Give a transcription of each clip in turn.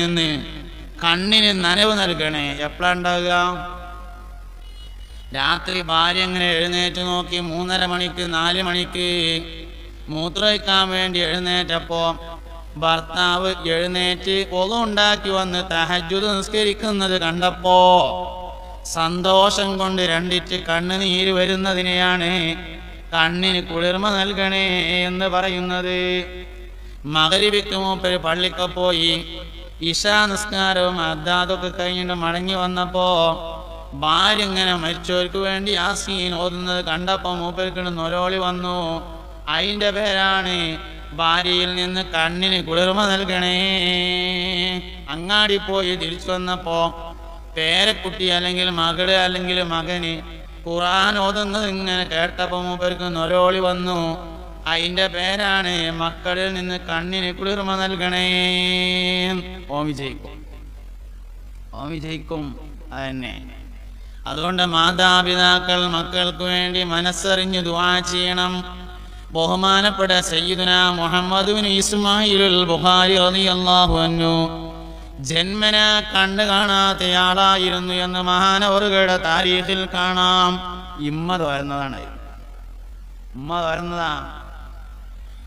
നിന്ന് കണ്ണിന് നനവ് നൽകണേ. എപ്പോഴാ ഉണ്ടാകുക രാത്രി ഭാര്യ ഇങ്ങനെ എഴുന്നേറ്റ് നോക്കി മൂന്നര മണിക്ക് നാല് മണിക്ക് മൂത്രയ്ക്കാൻ വേണ്ടി എഴുന്നേറ്റപ്പോ ഭർത്താവ് എഴുന്നേറ്റ് പൊതു ഉണ്ടാക്കി വന്ന് തഹജുദ് നിസ്കരിക്കുന്നത് കണ്ടപ്പോ സന്തോഷം കൊണ്ട് രണ്ടിറ്റ് കണ്ണുനീര് വരുന്നതിനെയാണ് കണ്ണിന് കുളിർമ നൽകണേ എന്ന് പറയുന്നത്. മകരിവിക്ക് മൂപ്പര് പള്ളിക്ക് പോയി ഇഷാ നിസ്കാരവും അദ്ദാതൊക്കെ കഴിഞ്ഞിട്ട് മടങ്ങി വന്നപ്പോ ഭാര്യ ഇങ്ങനെ മരിച്ചവർക്ക് വേണ്ടി ആ സീൻ ഓതുന്നത് കണ്ടപ്പോ മൂപ്പർക്ക് നൊരോളി വന്നു. അതിന്റെ പേരാണ് ഭാര്യയിൽ നിന്ന് കണ്ണിന് കുളിർമ നൽകണേ. അങ്ങാടി പോയി തിരിച്ചു വന്നപ്പോ പേരക്കുട്ടി അല്ലെങ്കിൽ മകൾ അല്ലെങ്കിൽ മകന് ഖുറാൻ ഓതുന്നത് ഇങ്ങനെ കേട്ടപ്പോ മൂപ്പർക്ക് നൊരോളി വന്നു. അതിന്റെ പേരാണ് മക്കളിൽ നിന്ന് കണ്ണിന് കുളിർമ നൽകണേ. ഓം വിജയിക്കും. ഓം വിജയിക്കും. അതന്നെ അതുകൊണ്ട് മാതാപിതാക്കൾ മക്കൾക്ക് വേണ്ടി മനസ്സറിഞ്ഞു ദുവാ ചെയ്യണം. ബഹുമാനപ്പെട്ട സയ്യിദുന മുഹമ്മദ് ഇസ്മായിലുൽ ബുഖാരി റളിയല്ലാഹു അൻഹു. ജന്മന കണ്ടു കാണാത്തയാളായിരുന്നു എന്ന് മഹാനവറുകളുടെ താരീഖിൽ കാണാം. ഇമ്മ തോരുന്നതാണ്. ഉമ്മ തോരുന്നതാ.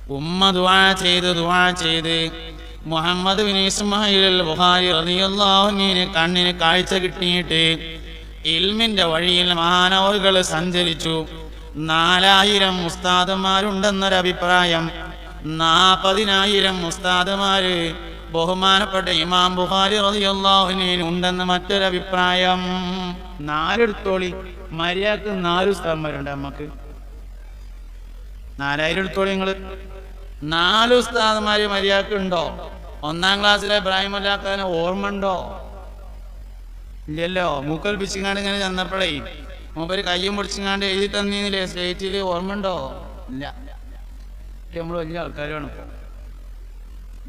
ഉമ്മ ദുആ ചെയ്ത് ദുആ ചെയ്ത്. മുഹമ്മദ് ബിൻ ഇസ്മായിൽ ബുഖാരി റളിയല്ലാഹുവിന് കണ്ണിന് കാഴ്ച കിട്ടിയിട്ട് ഇൽമിന്റെ വഴിയിൽ മഹാനവറുകൾ സഞ്ചരിച്ചു. നാലായിരം ഉസ്താദന്മാരുണ്ടെന്നൊരഭിപ്രായം നാപ്പതിനായിരം ഉസ്താദന്മാര് ബഹുമാനപ്പെട്ട ഇമാം ബുഖാരി റളിയല്ലാഹുവിന് ഉണ്ടെന്ന് മറ്റൊരഭിപ്രായം നാലെടുത്തോളി. മര്യാദയ്ക്ക് നാല് ഉസ്താദന്മാരുണ്ട് നമുക്ക് നാലായിരം എടുത്തോളി നിങ്ങൾ. നാല് ഉസ്താദന്മാര് മര്യാദയ്ക്ക് ഉണ്ടോ ഒന്നാം ക്ലാസ്സിലെ ഇബ്രാഹിം അല്ലാക്കാനെ ഓർമ്മ ഉണ്ടോ ഇല്ലല്ലോ. മൂക്കൽ പിച്ചിങ്ങാണ്ട് ഇങ്ങനെ ചെന്നപ്പോഴേ മൂപ്പര് കയ്യും പിടിച്ചിങ്ങാണ്ട് എഴുതി തന്നീന്നില്ലേ? സ്റ്റേറ്റിൽ ഓർമ്മ ഉണ്ടോ ഇല്ല നമ്മൾ വലിയ ആൾക്കാരാണ്.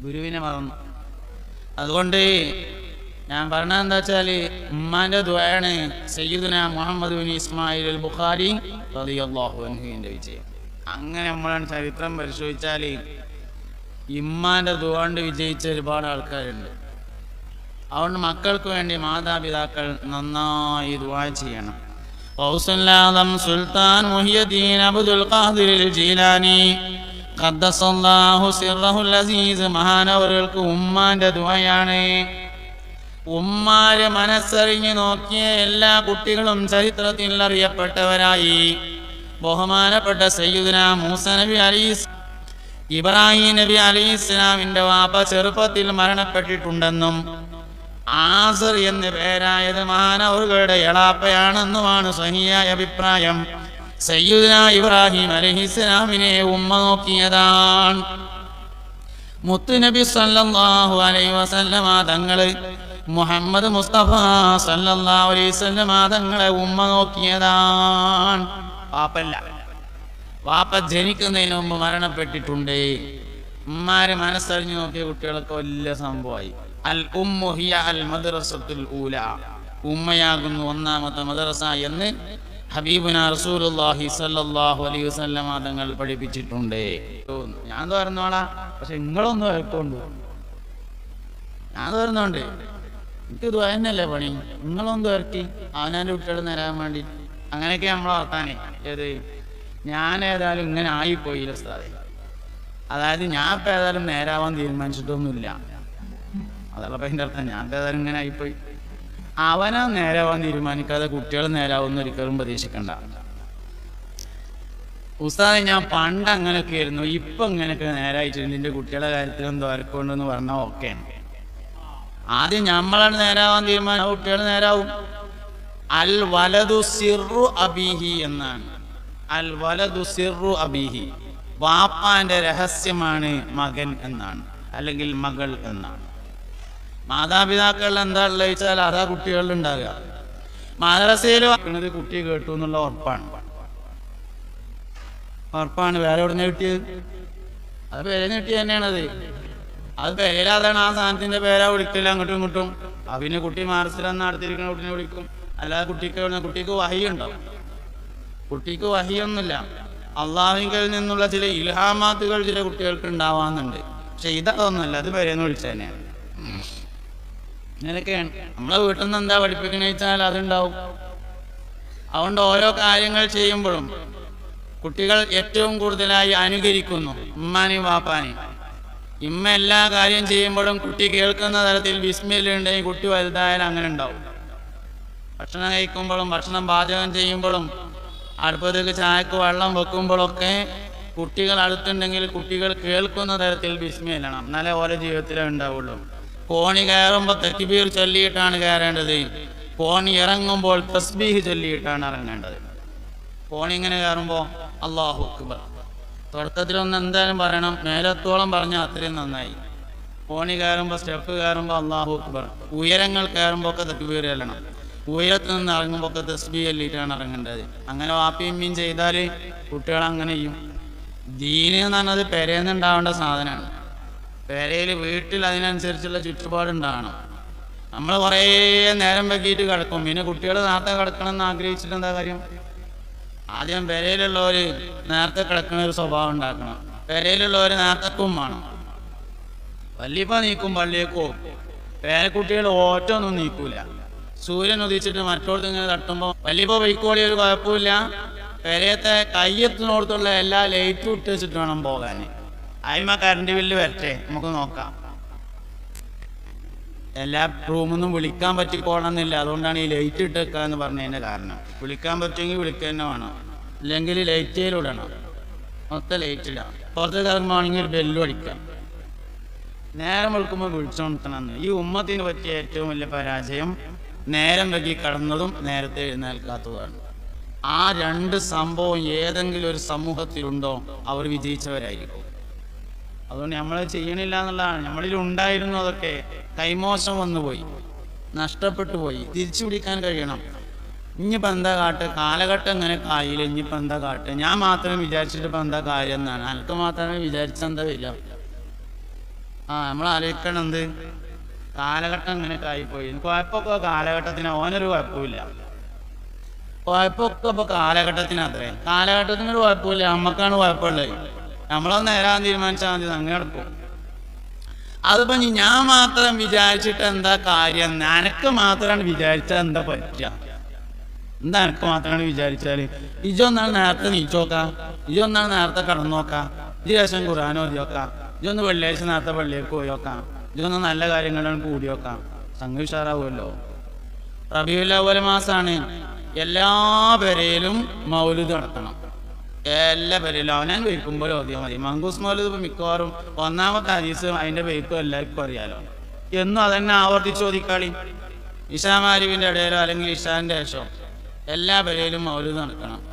ഗുരുവിനെ മറന്നു. അതുകൊണ്ട് ഞാൻ പറഞ്ഞത് എന്താ വെച്ചാൽ ഉമ്മാന്റെ ദ്വയാണ് സയ്യിദുന മുഹമ്മദ് ബിൻ ഇസ്മായിൽ ബുഖാരി റളിയല്ലാഹു അൻഹുവിന്റെ വിജയം. അങ്ങനെ നമ്മളാണ് ചരിത്രം പരിശോധിച്ചാൽ ഇമ്മാന്റെ ദുവാണ്ട് വിജയിച്ച ഒരുപാട് ആൾക്കാരുണ്ട്. അതുകൊണ്ട് മക്കൾക്ക് വേണ്ടി മാതാപിതാക്കൾ നന്നായി ദുവാ ചെയ്യണം. ഔസുല്ലാദം Sultan Muhiyaddin Abdul Qadir Jilani. ഖദ്ദസല്ലാഹു സിർറഹുൽ അസീസ് മഹാനവറുകൾക്ക് ഉമ്മാന്റെ ദുആയാണ്. ഉമ്മാര് മനസ്സറിഞ്ഞു നോക്കിയ എല്ലാ കുട്ടികളും ചരിത്രത്തിൽ അറിയപ്പെട്ടവരായി. ബഹുമാനപ്പെട്ട സയ്യുദിന മൂസ നബി അലീസ് ഇബ്രാഹിം നബി അലി ഇസ്ലാമിന്റെ വാപ്പ ചെറുപ്പത്തിൽ മരണപ്പെട്ടിട്ടുണ്ടെന്നും ആസർ എന്ന് പേരായത് മാനവറുകളുടെ എളാപ്പയാണെന്നുമാണ് സഹിയായ അഭിപ്രായം. സയ്യുദിന ഇബ്രാഹിം അലഹിസ്ലാമിനെ ഉമ്മ നോക്കിയതാണ്. മുത്തുനബി സല്ലാഹു അലൈ വസല്ലമ തങ്ങൾ മുഹമ്മദ് മുസ്തഫ സല്ലാ അലൈഹി വസല്ലമ തങ്ങളെ ഉമ്മ നോക്കിയതാണ്. പാപ്പല്ല. വാപ്പ ജനിക്കുന്നതിന് മുമ്പ് മരണപ്പെട്ടിട്ടുണ്ട്. ഉമ്മാരെ മനസ്സറിഞ്ഞു നോക്കിയ കുട്ടികളൊക്കെ വലിയ സംഭവമായി. അൽ ഉമ്മുഹിയ അൽ മദ്രസത്തുൽ ഊല. ഉമ്മയാകുന്നു ഒന്നാമത്തെ മദ്രസ എന്ന് ഹബീബുന റസൂലുള്ളാഹി സല്ലല്ലാഹു അലൈഹി വസല്ലം തങ്ങൾ പഠിപ്പിച്ചിട്ടുണ്ട്. ഞാൻ തോരുന്നോളാ. പക്ഷെ നിങ്ങളൊന്നും വരക്കൊണ്ടു ഞാൻ തോരുന്നോണ്ട്. എനിക്ക് ഇത് തന്നെയല്ലേ പണി? നിങ്ങളൊന്നും വരട്ടി. അവനാന്റെ കുട്ടികൾ നേരാൻ വേണ്ടി. അങ്ങനെയൊക്കെ നമ്മൾ വർത്താനേ ഏത് ഞാൻ ഏതായാലും ഇങ്ങനെ ആയിപ്പോയില്ല സാറേ അതായത് ഞാൻ ഇപ്പം ഏതായാലും നേരാവാൻ തീരുമാനിച്ചിട്ടൊന്നുമില്ല. അതല്ല അതിന്റെ അർത്ഥം. ഞാൻ ഏതായാലും ഇങ്ങനെ ആയിപ്പോയി. അവനാ നേരാവാൻ തീരുമാനിക്കാതെ കുട്ടികൾ നേരാവുന്ന ഒരിക്കലും പ്രതീക്ഷിക്കണ്ട. ഉസ്താദെ ഞാൻ പണ്ട് അങ്ങനെയൊക്കെ ആയിരുന്നു. ഇപ്പൊ ഇങ്ങനെയൊക്കെ നേരായിട്ടുണ്ട് നിന്റെ കുട്ടികളുടെ കാര്യത്തിൽ എന്തോ വരക്കൊണ്ടെന്ന് പറഞ്ഞാൽ ഓക്കെയാണ് ആദ്യം നമ്മളാണ് നേരാവാൻ തീരുമാനം കുട്ടികൾ നേരാവും. അൽ വലതു സിറു അബീഹി എന്നാണ്. അൽ വലതു സിറു അബീഹി. വാപ്പാന്റെ രഹസ്യമാണ് മകൻ എന്നാണ് അല്ലെങ്കിൽ മകൾ എന്നാണ്. മാതാപിതാക്കൾ എന്താ ഉള്ളത് വെച്ചാൽ അതാ കുട്ടികളിൽ ഉണ്ടാകുക. മദ്രസയിൽ കുട്ടി കേട്ടു എന്നുള്ള ഉറപ്പാണ്. ഉറപ്പാണ്. വേറെ എവിടെ നിന്ന് കിട്ടിയത്? അത് പേരെ കിട്ടിയ തന്നെയാണത്. അത് പേരാതാണ്. ആ സാധനത്തിന്റെ പേരാ വിളിക്കില്ല അങ്ങോട്ടും ഇങ്ങോട്ടും. ആ കുട്ടി മാർസിലെന്ന് നടത്തിയിരിക്കുന്ന കുട്ടിനെ വിളിക്കും. അല്ലാതെ കുട്ടിക്ക് കുട്ടിക്ക് വഹിയുണ്ടോ? കുട്ടിക്ക് വഹിയൊന്നുമില്ല. അള്ളാഹുവിൽ നിന്നുള്ള ചില ഇൽഹാമാത്തുകൾ ചില കുട്ടികൾക്ക് ഉണ്ടാവാന്നുണ്ട് പക്ഷെ ഇതൊന്നുമല്ല അത് പേരെന്ന് വിളിച്ചു തന്നെയാണ് ഇങ്ങനെയൊക്കെയാണ്. നമ്മളെ വീട്ടിൽ നിന്ന് എന്താ പഠിപ്പിക്കണേച്ചാൽ അതുണ്ടാവും. അതുകൊണ്ട് ഓരോ കാര്യങ്ങൾ ചെയ്യുമ്പോഴും കുട്ടികൾ ഏറ്റവും കൂടുതലായി അനുകരിക്കുന്നു ഉമ്മാനെയും വാപ്പാനെയും. ഇമ്മ എല്ലാ കാര്യം ചെയ്യുമ്പോഴും കുട്ടി കേൾക്കുന്ന തരത്തിൽ വിസ്മയിലുണ്ടെങ്കിൽ കുട്ടി വലുതായാലും അങ്ങനെ ഉണ്ടാവും. ഭക്ഷണം കഴിക്കുമ്പോഴും ഭക്ഷണം പാചകം ചെയ്യുമ്പോഴും അടുപ്പത്തേക്ക് ചായക്ക് വെള്ളം വെക്കുമ്പോഴൊക്കെ കുട്ടികൾ അടുത്തുണ്ടെങ്കിൽ കുട്ടികൾ കേൾക്കുന്ന തരത്തിൽ വിസ്മയിലണം എന്നാലേ ഓരോ ജീവിതത്തിലേ ഉണ്ടാവുള്ളൂ. കോണി കയറുമ്പോൾ തെക്കിബീർ ചൊല്ലിയിട്ടാണ് കയറേണ്ടത്. കോണി ഇറങ്ങുമ്പോൾ തസ്ബീഹ് ചൊല്ലിയിട്ടാണ് ഇറങ്ങേണ്ടത്. കോണി ഇങ്ങനെ കയറുമ്പോൾ അള്ളാഹു അക്ബർ. തുടക്കത്തിലൊന്ന് എന്തായാലും പറയണം. മേലത്തോളം പറഞ്ഞാൽ അത്രയും നന്നായി. കോണി കയറുമ്പോൾ സ്റ്റെപ്പ് കയറുമ്പോൾ അള്ളാഹു അക്ബർ. ഉയരങ്ങൾ കയറുമ്പോൾ ഒക്കെ തെക്കുബീർ ചെല്ലണം. ഉയരത്തിൽ നിന്ന് ഇറങ്ങുമ്പോൾ ഒക്കെ തസ്ബി ചൊല്ലിയിട്ടാണ് ഇറങ്ങേണ്ടത്. അങ്ങനെ വാപ്പിയമ്മയും ചെയ്താൽ കുട്ടികൾ അങ്ങനെ ചെയ്യും. ദീന് എന്ന് പറഞ്ഞത് പെരേന്നുണ്ടാവേണ്ട സാധനമാണ് പെരയിൽ വീട്ടിൽ അതിനനുസരിച്ചുള്ള ചുറ്റുപാടുണ്ടാകണം നമ്മൾ കുറേ നേരം വെക്കിയിട്ട് കിടക്കും. പിന്നെ കുട്ടികൾ നേരത്തെ കിടക്കണം എന്ന് ആഗ്രഹിച്ചിട്ട് എന്താ കാര്യം? ആദ്യം പെരയിലുള്ളവർ നേരത്തെ കിടക്കുന്ന ഒരു സ്വഭാവം ഉണ്ടാക്കണം പെരയിലുള്ളവർ നേരത്തെ വേണം. വല്യപ്പ നീക്കും പള്ളിയേക്കോ പേരക്കുട്ടികൾ ഓറ്റൊന്നും നീക്കൂല. സൂര്യൻ ഉദിച്ചിട്ട് മറ്റോടത്ത് ഇങ്ങനെ തട്ടുമ്പോൾ വലിയപ്പോ വൈക്കോളി ഒരു കുഴപ്പമില്ല. പെരയത്തെ കയ്യെത്തിനോടത്തുള്ള എല്ലാ ലൈറ്റും ഇട്ട് വെച്ചിട്ട് വേണം പോകാൻ. അതിമ കറണ്ട് ബില്ല് വരട്ടെ? നമുക്ക് നോക്കാം. എല്ലാ റൂമൊന്നും വിളിക്കാൻ പറ്റിക്കോണമെന്നില്ല അതുകൊണ്ടാണ് ഈ ലൈറ്റ് ഇട്ട് വെക്കുക എന്ന് പറഞ്ഞതിന്റെ കാരണം. വിളിക്കാൻ പറ്റുമെങ്കിൽ വിളിക്കുക തന്നെ വേണം. ഇല്ലെങ്കിൽ ലൈറ്റിലൂടണം മൊത്തം ലൈറ്റില്ല പുറത്ത് കയറുമ്പോഴാണെങ്കിൽ ഒരു ബെല്ലും അടിക്കാം. നേരം വിളിക്കുമ്പോൾ വിളിച്ചോണത്തണമെന്ന് ഈ ഉമ്മത്തിന് പറ്റിയ ഏറ്റവും വലിയ പരാജയം നേരം വൈകി കടന്നതും നേരത്തെ എഴുന്നേൽക്കാത്തതുമാണ്. ആ രണ്ട് സംഭവം ഏതെങ്കിലും ഒരു സമൂഹത്തിലുണ്ടോ അവർ വിജയിച്ചവരായിരിക്കും. അതുകൊണ്ട് നമ്മൾ ചെയ്യണില്ല എന്നുള്ളതാണ്. നമ്മളിൽ ഉണ്ടായിരുന്നു അതൊക്കെ. കൈമോശം വന്നുപോയി. നഷ്ടപ്പെട്ടു പോയി തിരിച്ചു പിടിക്കാൻ കഴിയണം. ഇനിയിപ്പോൾ എന്താ കാട്ട്? കാലഘട്ടം ഇങ്ങനെ കായില്ല? ഇനിയിപ്പോൾ എന്താ കാട്ട്? ഞാൻ മാത്രം വിചാരിച്ചിട്ട് ഇപ്പം കാര്യം എന്നാണ്. അനക്ക് മാത്രമേ വിചാരിച്ചെന്താ ഇല്ല ആ നമ്മൾ ആലോചിക്കണം എന്ത്? കാലഘട്ടം ഇങ്ങനെ ആയിപ്പോയി. കുഴപ്പമൊക്കെ കാലഘട്ടത്തിന് ഓനൊരു കുഴപ്പമില്ല കുഴപ്പമൊക്കെ ഇപ്പൊ കാലഘട്ടത്തിന് അത്രേ. കാലഘട്ടത്തിനൊരു കുഴപ്പമില്ല നമ്മക്കാണ് കുഴപ്പമുള്ളത്. നമ്മളത് നേരാൻ തീരുമാനിച്ചാൽ മതി അങ്ങനെ നടക്കും. അതിപ്പോ ഞാൻ മാത്രം വിചാരിച്ചിട്ട് എന്താ കാര്യം? നിനക്ക് മാത്രമാണ് വിചാരിച്ചാൽ എന്താ പറ്റുക? എന്താ എനക്ക് മാത്രമാണ് വിചാരിച്ചാൽ? ഇജൊന്നാണ് നേരത്തെ നീച്ചോക്കാം. ഇജൊന്നാണ് നേരത്തെ കടന്നോക്കാം. ഇജ് ശേഷം ഖുറാൻ ഓതിയോക്കാം ഇജൊന്ന് വെള്ളിയാഴ്ച നേരത്തെ പള്ളിയിലേക്ക് പോയോക്കാം ഇജൊന്ന് നല്ല കാര്യങ്ങളാണ് കൂടി വെക്കാം. സംഘം ഉഷാറാവുമല്ലോ. റബിയുല്ലവല മാസാണ്. എല്ലാ പെരയിലും മൗലുദ് നടത്തണം. എല്ലാ പെരയിലും. അവനാൻ വയ്ക്കുമ്പോൾ ഓതിയാൽ മതി. മങ്കൂസ് മൗലുദ് ഇപ്പൊ മിക്കവാറും ഒന്നാമത്തെ അനീസ് അതിന്റെ വയ്ക്കും എല്ലാവർക്കും അറിയാലോ. എന്നും അതന്നെ ആവർത്തിച്ച് ചോദിക്കാളി ഇഷാമാരിവിന്റെ ഇടയിലോ അല്ലെങ്കിൽ ഇഷാന്റെ ശേഷം എല്ലാ പേരയിലും മൗലിദ് നടക്കണം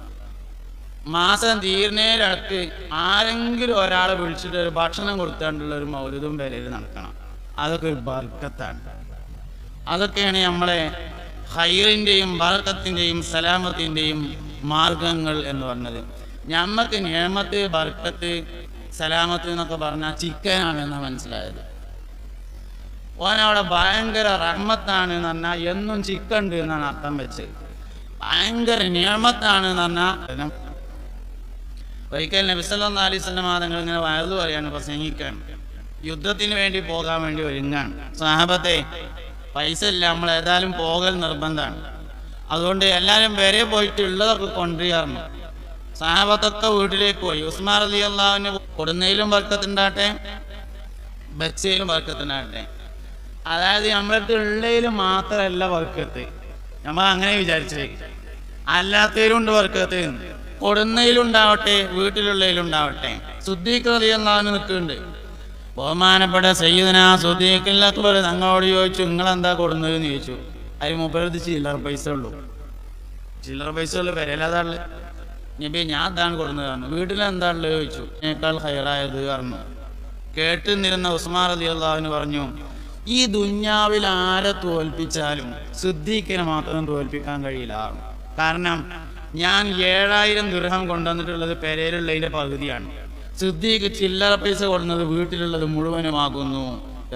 മാസം തീർന്നേലടുത്ത് ആരെങ്കിലും ഒരാളെ വിളിച്ചിട്ട് ഒരു ഭക്ഷണം കൊടുത്താണ്ടുള്ള ഒരു മൗലിദും പേരയിൽ നടക്കണം. അതൊക്കെ ഒരു ബർക്കത്താണ്. അതൊക്കെയാണ് നമ്മളെ ഹൈറിന്റെയും ബർക്കത്തിന്റെയും സലാമത്തിന്റെയും മാർഗങ്ങൾ എന്ന് പറഞ്ഞത്. ഞമ്മക്ക് നിയമത്ത് ബർക്കത്ത് സലാമത്ത് എന്നൊക്കെ പറഞ്ഞാൽ ചിക്കനാണെന്ന് മനസ്സിലായത്. ഓനവിടെ ഭയങ്കര റഹ്മത്താണ് എന്ന് പറഞ്ഞാൽ എന്നും ചിക്കൻ ഉണ്ട് എന്നാണ് അർത്ഥം വെച്ചത്. ഭയങ്കര നിയമത്താണ് എന്ന് പറഞ്ഞാൽ ഒരിക്കൽ നബിസല്ലാ അലൈഹി ഇങ്ങനെ വയറു പറയാണ് പ്രസംഗിക്കാൻ യുദ്ധത്തിന് വേണ്ടി പോകാൻ വേണ്ടി ഒരുങ്ങാണ്. സാഹബത്തെ പൈസ ഇല്ല നമ്മൾ ഏതായാലും പോകൽ നിർബന്ധമാണ്. അതുകൊണ്ട് എല്ലാവരും വരെ പോയിട്ട് ഉള്ളതൊക്കെ കൊണ്ടുവരാറുണ്ട് സാഹബത്തൊക്കെ വീട്ടിലേക്ക് പോയി. ഉസ്മാർ അലി അള്ളാഹുവിന് കൊടുന്നയിലും വർക്കത്തുണ്ടാകട്ടെ ബച്ചയിലും വർക്കത്തുണ്ടാകട്ടെ. അതായത് നമ്മളടുത്ത് ഉള്ളതിലും മാത്രമല്ല വർക്കത്ത്. നമ്മൾ അങ്ങനെ വിചാരിച്ചേ അല്ലാത്തതിലും ഉണ്ട് വർക്കത്ത്. കൊടുന്നയിലുണ്ടാവട്ടെ വീട്ടിലുള്ളതിലുണ്ടാവട്ടെ ശുദ്ധീകൃതിയെന്നാണ് നിൽക്കുന്നുണ്ട്. ബഹുമാനപ്പെട്ട സയ്യിദന സുദ്ദീഖിൽ അക്ബർ തങ്ങളോട് ചോദിച്ചു നിങ്ങളെന്താ എന്ന് ചോദിച്ചു. അതിന് മുപ്പത് ചില്ലറ പൈസ ഉള്ളൂ. ചില്ലറ പൈസ ഉള്ളു പെരയിലതാണ് നബി ഞാൻ അതാണ് പറഞ്ഞു. വീട്ടിലെന്താണല്ലോ ചോദിച്ചു. എന്നേക്കാൾ ഹൈറായത് പറഞ്ഞു. കേട്ട് നിരുന്ന ഉസ്മാൻ അലി അള്ളാഹുവിന് പറഞ്ഞു ഈ ദുഞ്ഞാവിൽ ആരെ തോൽപ്പിച്ചാലും സിദ്ദീഖിനെ മാത്രം തോൽപ്പിക്കാൻ കഴിയില്ല. കാരണം ഞാൻ ഏഴായിരം ദുർഹം കൊണ്ടുവന്നിട്ടുള്ളത് പെരയിലുള്ളതിന്റെ പകുതിയാണ്. സിദ്ദീഖ് ചില്ലറ പൈസ കൊടുക്കുന്നത് വീട്ടിലുള്ളത് മുഴുവനുമാകുന്നു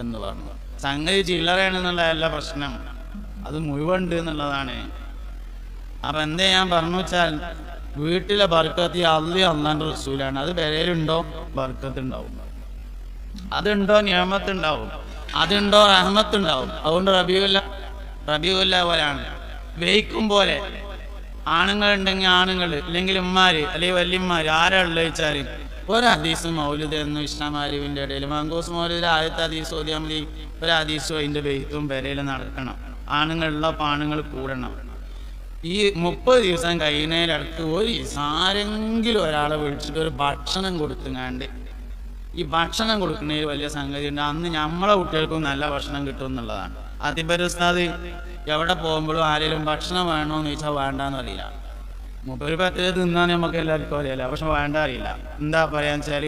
എന്ന് പറഞ്ഞു സംഗതി ചില്ലറയാണെന്നുള്ളതല്ല പ്രശ്നം. അത് മുഴുവൻ ഉണ്ട് എന്നുള്ളതാണ്. അപ്പൊ എന്തേ ഞാൻ പറഞ്ഞു വെച്ചാൽ വീട്ടിലെ ബർക്കത്തി അള്ളി അള്ളാന്റെ റസൂലാണ്. അത് പെരയിലുണ്ടോ ബർക്കത്ത് ഉണ്ടാവും അതുണ്ടോ? നിയമത്തുണ്ടാവും. അതുണ്ടോ? റഹ്മത്തുണ്ടാവും. അതുകൊണ്ട് റബിയുല്ല റബിയുല്ല പോലെയാണ് വെയ്ക്കും പോലെ. ആണുങ്ങൾ ഉണ്ടെങ്കിൽ ആണുങ്ങൾ അല്ലെങ്കിൽ ഉമ്മാര് അല്ലെങ്കിൽ വല്യമ്മാര് ആരാ ഉള്ളത് വെച്ചാൽ ഒരു ഹദീസ് മൗലിദ് എന്നും ഇസ്ലാം അറിവിന്റെ ഇടയിൽ മങ്കൂസ് മൗലിദിൽ ആദ്യത്തെ ഹദീസ് ഓതിയാൽ മതി ഒരു ഹദീസും അതിന്റെ വെയ്ത്തും പെരയിൽ നടക്കണം. ആണുങ്ങളുള്ള പാണുങ്ങൾ കൂടണം. ഈ മുപ്പത് ദിവസം കഴിയുന്നതിനടുത്ത് ഒരു ആരെങ്കിലും ഒരാളെ വിളിച്ചിട്ട് ഒരു ഭക്ഷണം കൊടുത്തുങ്ങാണ്ട് ഈ ഭക്ഷണം കൊടുക്കുന്നതിൽ വലിയ സംഗതി ഉണ്ട് അന്ന് നമ്മളെ കുട്ടികൾക്കും നല്ല ഭക്ഷണം കിട്ടും എന്നുള്ളതാണ് അതിപ്പോ ഉസ്താദ് എവിടെ പോകുമ്പോഴും ആരെങ്കിലും ഭക്ഷണം വേണോന്ന് ചോദിച്ചാൽ വേണ്ടാന്ന് മുപ്പത് പത്ത് തിന്നാൻ നമുക്ക് എല്ലാവർക്കും അറിയില്ല പക്ഷെ വേണ്ട അറിയില്ല. എന്താ പറയാന്ന് വെച്ചാൽ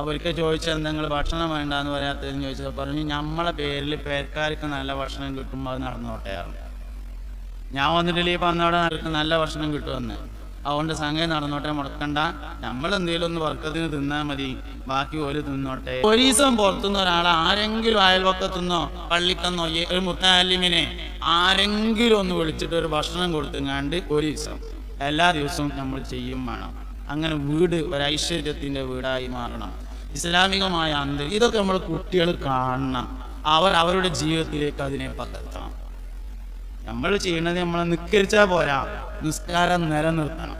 അവർക്ക് ചോദിച്ചാൽ നിങ്ങൾ ഭക്ഷണം വേണ്ടാന്ന് പറയാത്തതെന്ന് ചോദിച്ചത് പറഞ്ഞു നമ്മളെ പേരിൽ പേർക്കാർക്ക് നല്ല ഭക്ഷണം കിട്ടുമ്പോൾ അത് നടന്നോട്ടെയാണ് ഞാൻ വന്നിട്ടില്ല പറഞ്ഞവിടെ നടക്ക് നല്ല ഭക്ഷണം കിട്ടുമെന്ന്. അതുകൊണ്ട് സംഗതി നടന്നോട്ടെ മുടക്കണ്ട. നമ്മൾ എന്തെങ്കിലും ഒന്ന് വർക്കത്തിന് തിന്നാൽ മതി. ബാക്കി ഒരു തിന്നോട്ടെ. ദിവസം പുറത്തുനിന്ന് ഒരാൾ ആരെങ്കിലും അയൽവക്കത്തുനിന്നോ പള്ളിക്കെന്നോ ഒരു മുത്താലിമിനെ ആരെങ്കിലും ഒന്ന് വിളിച്ചിട്ട് ഒരു ഭക്ഷണം കൊടുത്തുങ്ങാണ്ട് ഒരു എല്ലാ ദിവസവും നമ്മൾ ചെയ്യും വേണം. അങ്ങനെ വീട് ഒരു ഐശ്വര്യത്തിന്റെ വീടായി മാറണം. ഇസ്ലാമികമായ അന്തരീ ഇതൊക്കെ നമ്മൾ കുട്ടികൾ കാണണം. അവർ അവരുടെ ജീവിതത്തിലേക്ക് അതിനെ പകർത്തണം. നമ്മൾ ചെയ്യണത് നമ്മൾ നിസ്കരിച്ചാൽ പോരാ. നിസ്കാരം നിലനിർത്തണം.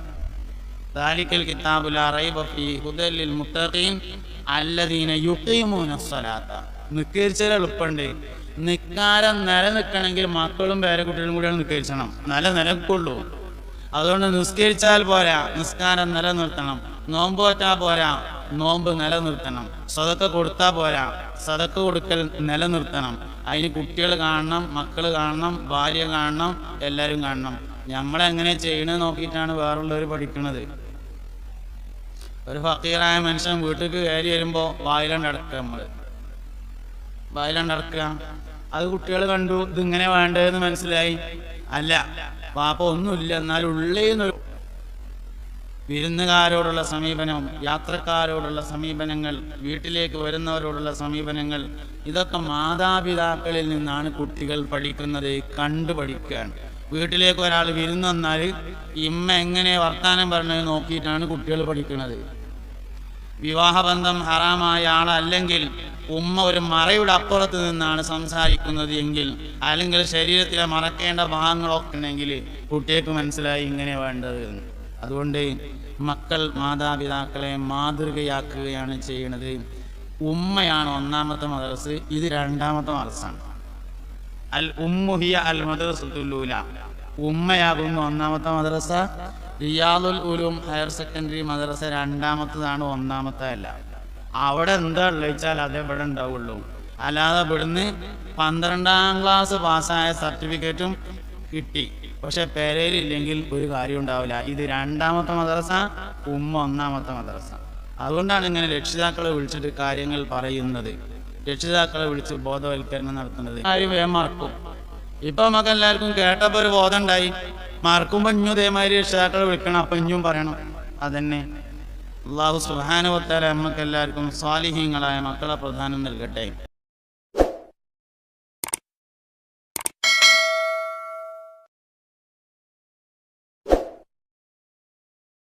ദാലിക്കൽ കിതാബുൽ ഫീ മുത്തഖീൻ അല്ലദീന നിലനിൽക്കണമെങ്കിൽ മക്കളും പേരക്കുട്ടികളും കൂടിയാണ് നിസ്കരിച്ചണം. നല്ല നിലക്കുള്ളൂ. അതുകൊണ്ട് നിസ്കരിച്ചാൽ പോരാ നിസ്കാരം നിലനിർത്തണം. നോമ്പ് വെച്ചാ പോരാ നോമ്പ് നിലനിർത്തണം. സതക്ക കൊടുത്താ പോരാ സതക്ക കൊടുക്കൽ നിലനിർത്തണം. അതിന് കുട്ടികൾ കാണണം മക്കൾ കാണണം ഭാര്യ കാണണം എല്ലാവരും കാണണം. നമ്മളെങ്ങനെ ചെയ്യണത് നോക്കിയിട്ടാണ് വേറുള്ളവർ പഠിക്കുന്നത് ഒരു ഫക്കീറായ മനുഷ്യൻ വീട്ടിലേക്ക് കയറി വരുമ്പോൾ വായിലാണ്ട് അടക്കുക നമ്മൾ വായിലാണ്ട് അടക്കുക അത് കുട്ടികൾ കണ്ടു ഇതിങ്ങനെ വേണ്ടതെന്ന് മനസ്സിലായി. അല്ല പാപ്പ ഒന്നുമില്ല എന്നാലും ഉള്ളേന്നൊരു വിരുന്നുകാരോടുള്ള സമീപനം യാത്രക്കാരോടുള്ള സമീപനങ്ങൾ വീട്ടിലേക്ക് വരുന്നവരോടുള്ള സമീപനങ്ങൾ ഇതൊക്കെ മാതാപിതാക്കളിൽ നിന്നാണ് കുട്ടികൾ പഠിക്കുന്നത് കണ്ടു പഠിക്കുകയാണ് വീട്ടിലേക്ക് ഒരാൾ വിരുന്നു വന്നാൽ ഇമ്മ എങ്ങനെ വർത്താനം പറഞ്ഞത് നോക്കിയിട്ടാണ് കുട്ടികൾ പഠിക്കുന്നത്. വിവാഹബന്ധം ഹറാമായ ആളല്ലെങ്കിൽ ഉമ്മ ഒരു മറയുടെ അപ്പുറത്ത് നിന്നാണ് സംസാരിക്കുന്നത് എങ്കിൽ അല്ലെങ്കിൽ ശരീരത്തിലെ മറക്കേണ്ട ഭാഗങ്ങളൊക്കെ ഉണ്ടെങ്കിൽ കുട്ടികൾക്ക് മനസ്സിലായി ഇങ്ങനെ വേണ്ടത് അതുകൊണ്ട് മക്കൾ മാതാപിതാക്കളെ മാതൃകയാക്കുകയാണ് ചെയ്യുന്നത് ഉമ്മയാണ് ഒന്നാമത്തെ മദ്രസ് ഇത് രണ്ടാമത്തെ മദ്രസാണ് അൽ ഉമ്മുഹിയ അൽ മദ്രസത്തുല്ലൂല ഉമ്മയാകുന്നു ഒന്നാമത്തെ മദ്രസ റിയാദുൽ ഉലൂം ഹയർ സെക്കൻഡറി മദ്രസ രണ്ടാമത്തതാണ് ഒന്നാമത്തെ അല്ല. അവിടെ എന്താ ഉള്ളിച്ചാൽ അത് ഇവിടെ ഉണ്ടാവുള്ളൂ. അല്ലാതെ ഇവിടുന്ന് പന്ത്രണ്ടാം ക്ലാസ് പാസ്സായ സർട്ടിഫിക്കറ്റും കിട്ടി. പക്ഷെ പേരയിലില്ലെങ്കിൽ ഒരു കാര്യം ഉണ്ടാവില്ല. ഇത് രണ്ടാമത്തെ മദ്രസ ഉമ്മ ഒന്നാമത്തെ മദ്രസ. അതുകൊണ്ടാണ് ഇങ്ങനെ രക്ഷിതാക്കളെ വിളിച്ചിട്ട് കാര്യങ്ങൾ പറയുന്നത്. രക്ഷിതാക്കളെ വിളിച്ച് ബോധവൽക്കരണം നടത്തുന്നത്. കാര്യം വേഗം മറക്കും. ഇപ്പൊ നമുക്ക് എല്ലാവർക്കും കേട്ടപ്പോ ഒരു ബോധം ഉണ്ടായി. മറക്കുമ്പോ ഇഞ്ഞു ഇതേമാതിരി രക്ഷിതാക്കളെ വിളിക്കണം. അപ്പൊ ഇഞ്ഞും പറയണം. അതന്നെ. അള്ളാഹു സുഹാനുവത്താല നമുക്ക് എല്ലാവർക്കും സ്വാലിഹീങ്ങളായ മക്കളെ പ്രധാനം നൽകട്ടെ.